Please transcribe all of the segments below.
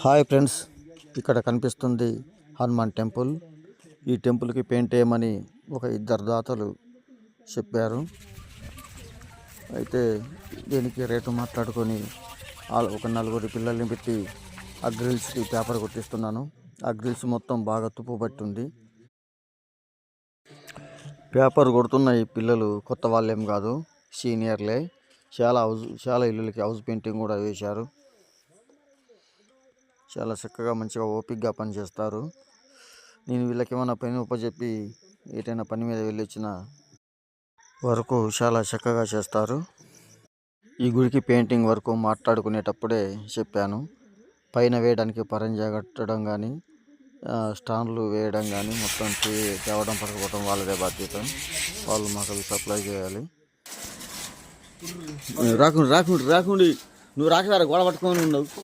Hi friends ఇక్కడ కనిపిస్తుంది Hanuman temple. ఈ టెంపుల్కి పెయింట్ వేయమని ఒక ఇద్దరు దాతలు చెప్పారు. అయితే దీనికి రేటు మాట్లాడుకొని ఆ- ఒక నలుగురు పిల్లల్ని పెట్టి ఆ గ్రిల్స్కి పేపర్ కొట్టిస్తున్నాను. ఆ గ్రిల్స్ మొత్తం బాగా తుప్పు పట్టింది. పేపర్ కొడుతున్న ఈ పిల్లలు కొత్త వాళ్ళేం కాదు సీనియర్లే. చాలా హౌస్ చాలా ఇల్లులకి హౌస్ పెయింటింగ్ కూడా వేశారు. చాలా చక్కగా మంచిగా ఓపిక్గా పనిచేస్తారు. నేను వీళ్ళకి ఏమైనా పని ఉపజెప్పి ఏదైనా పని మీద వెళ్ళి వచ్చిన వరకు చాలా చక్కగా చేస్తారు. ఈ గుడికి పెయింటింగ్ వరకు మాట్లాడుకునేటప్పుడే చెప్పాను. పైన వేయడానికి పరంజా కట్టడం కానీ స్టాండ్లు వేయడం కానీ మొత్తం తేవడం పడకపోవడం వాళ్ళదే బాధ్యత. వాళ్ళు మాకు సప్లై చేయాలి. రాకుండా రాకుండా రాకుండా. నువ్వు రాకదారా గోడ పట్టుకొని ఉండవు.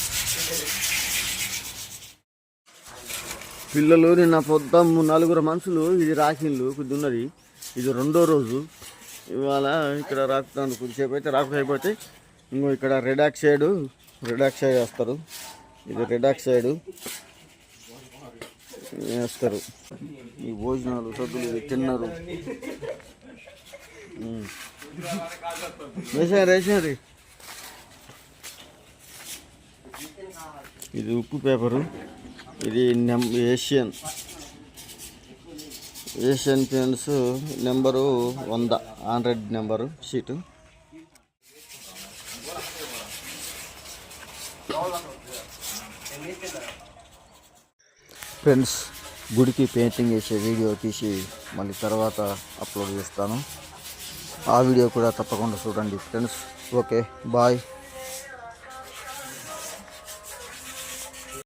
పిల్లలు నిన్న పొద్దుం నలుగురు మనుషులు ఇది రాకిన్లు కొద్ది ఉన్నది ఇది రెండో రోజు. ఇవాళ ఇక్కడ రాకుతాను కొద్దిసేపు అయితే రాకు ఇంకో ఇక్కడ రెడాక్సైడ్ రెడాక్సైడ్ వేస్తారు ఇది రెడాక్సైడ్ వేస్తారు ఈ భోజనాలు సద్దులు ఇవి తిన్నారు. వేసారు వేసారు ఇది ఉప్పు పేపరు. ఇది నెం ఏషియన్. ఏషియన్ పెయింట్స్ నెంబరు వంద. Hundred number sheet. ఫ్రెండ్స్ గుడికి పెయింటింగ్ వేసే వీడియో తీసి మళ్ళీ తర్వాత అప్లోడ్ చేస్తాను. ఆ వీడియో కూడా తప్పకుండా చూడండి ఫ్రెండ్స్. Okay bye.